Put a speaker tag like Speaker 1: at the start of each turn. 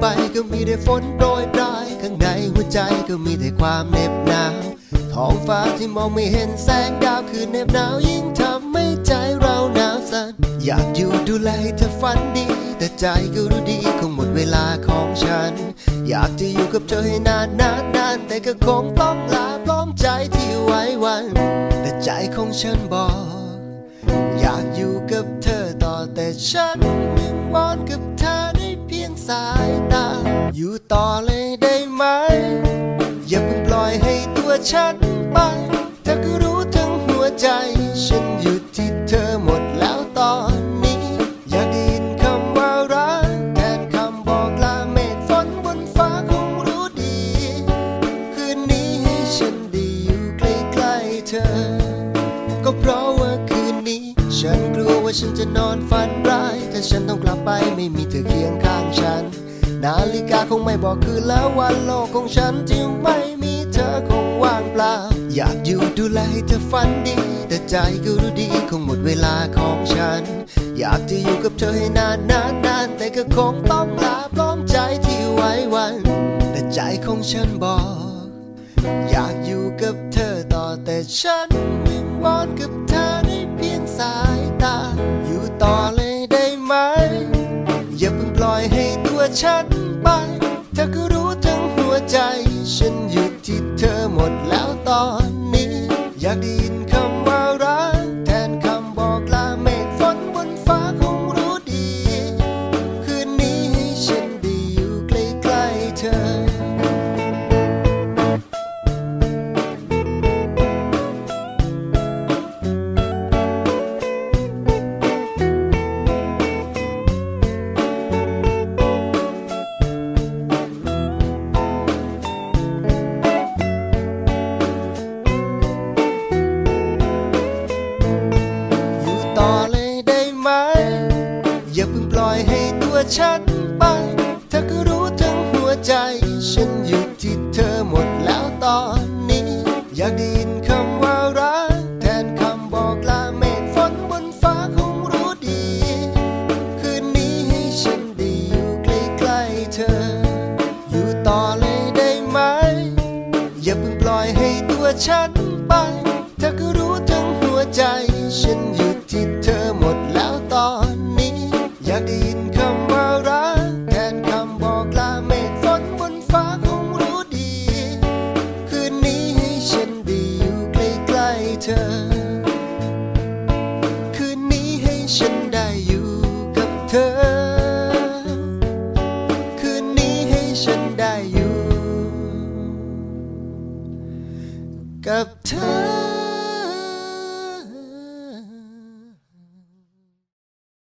Speaker 1: ไปก็มีแต่ฝนโปรยปลาย ข้างในหัวใจก็มีแต่ความเหน็บหนาว ท้องฟ้าที่มองไม่เห็นแสงดาวคือเหน็บหนาวยิ่งทำให้ใจเราหนาวสั่นอยากอยู่ดูแลให้เธอฝันดี แต่ใจก็รู้ดีคงหมดเวลาของฉัน อยากจะอยู่กับเธอให้นานนานนานแต่ก็คงต้องลาพร้อมใจที่ไว้วัน แต่ใจของฉันบอกอยากอยู่กับเธอต่อแต่ฉันวิงวอนกับเธอได้เพียงสายตา อยู่ต่อเลยได้ไหม อย่าเพิ่งปล่อยให้ตัวฉันไปเธอก็รู้ทั้งหัวใจ ฉันอยู่ที่เธอหมดแล้วตอนนี้ อยากได้ยินคำว่ารักแทนคำบอกลาเมฆฝนบนฟ้าคงรู้ดี คืนนี้ให้ฉันได้อยู่ใกล้ๆเธอ ก็เพราะว่าคืนนี้ ฉันกลัวว่าฉันจะนอนฝันร้าย ถ้าฉันต้องกลับไปไม่มีเธอเคียงข้าง นาฬิกาคงไม่บอกคืนแล้ววันโลกของฉันที่ไม่มีเธอคงว่างเปล่า อยากอยู่ดูแลให้เธอฝันดี แต่ใจก็รู้ดีคงหมดเวลาของฉัน อยากจะอยู่กับเธอให้นานนานนานแต่ก็คงต้องลาพร้อมใจที่ไว้วัน แต่ใจของฉันบอก อยากอยู่กับเธอต่อแต่ฉันวิงวอนกับเธอได้เพียงสายตา ตัวฉันไป เธอก็รู้ทั้งหัวใจ ฉันอยู่ที่เธอหมดแล้วตอนนี้ อยากได้ยิน ฉันไป เธอก็รู้ทั้งหัวใจ ฉันอยู่ที่เธอหมดแล้วตอนนี้ อยากได้ยินคำว่ารักแทนคำบอกลาเมฆฝนบนฟ้าคงรู้ดี คืนนี้ให้ฉันได้อยู่ใกล้ๆเธอ อยู่ต่อเลยได้ไหม อย่าเพิ่งปล่อยให้ตัวฉันไป เธอก็รู้ทั้งหัวใจฉัน กับเธอ